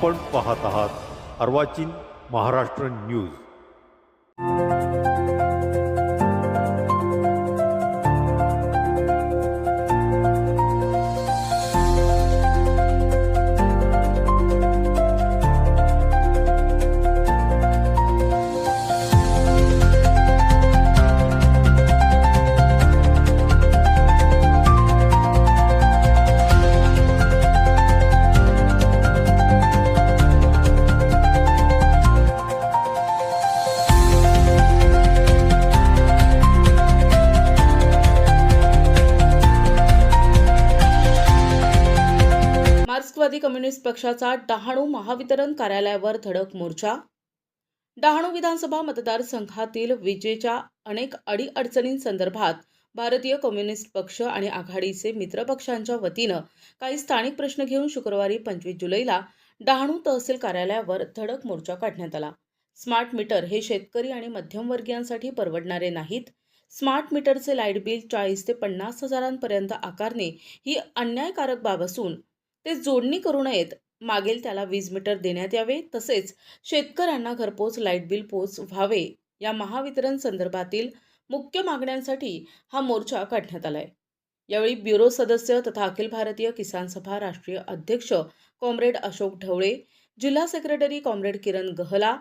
आपण पाहत आहात अर्वाचीन महाराष्ट्र न्यूज. मार्क्सवादी कम्युनिस्ट पक्षाचा डहाणू महावितरण कार्यालयावर धडक मोर्चा. डहाणू विधानसभा मतदारसंघातील विजेच्या अनेक अडीअडचणींसंदर्भात भारतीय कम्युनिस्ट पक्ष आणि आघाडीचे मित्रपक्षांच्या वतीनं काही स्थानिक प्रश्न घेऊन शुक्रवारी पंचवीस जुलैला डहाणू तहसील कार्यालयावर धडक मोर्चा काढण्यात आला. स्मार्ट मीटर हे शेतकरी आणि मध्यमवर्गीयांसाठी परवडणारे नाहीत. स्मार्ट मीटरचे लाइट बिल चाळीस ते पन्नास हजारांपर्यंत आकारणे ही अन्यायकारक बाब असून ते जोडणी करू नयेत. मागेल त्याला वीज मीटर देण्यात यावे. तसेच शेतकऱ्यांना घरपोच लाइट बिल पोच व्हावे या महावितरण संदर्भातील मुख्य मागण्यांसाठी हा मोर्चा काढण्यात आलाय. यावेळी ब्युरो सदस्य तथा अखिल भारतीय किसान सभा राष्ट्रीय अध्यक्ष कॉम्रेड अशोक ढवळे जिल्हा सेक्रेटरी कॉम्रेड किरण गहला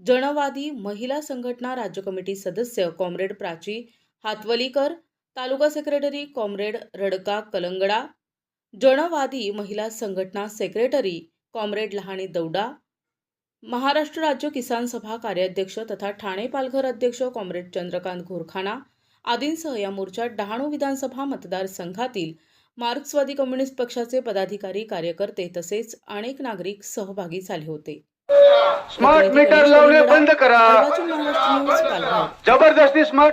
जनवादी महिला संघटना राज्य कमिटी सदस्य comrade Prachi Hatwalikar taluka secretary comrade Radka Kalangada Janwadi Mahila Sanghatana secretary comrade Lahani Dauda Maharashtra Rajya Kisan Sabha कार्याध्यक्ष तथा ठाणे पालघर अध्यक्ष कॉम्रेड चंद्रकांत घोरखाना आदींसह या मोर्चात डहाणू विधानसभा मतदारसंघातील मार्क्सवादी कम्युनिस्ट पक्षाचे पदाधिकारी कार्यकर्ते तसेच अनेक नागरिक सहभागी झाले होते. स्मार्ट मीटर लावणे बंद करा. जबरदस्ती स्मार्ट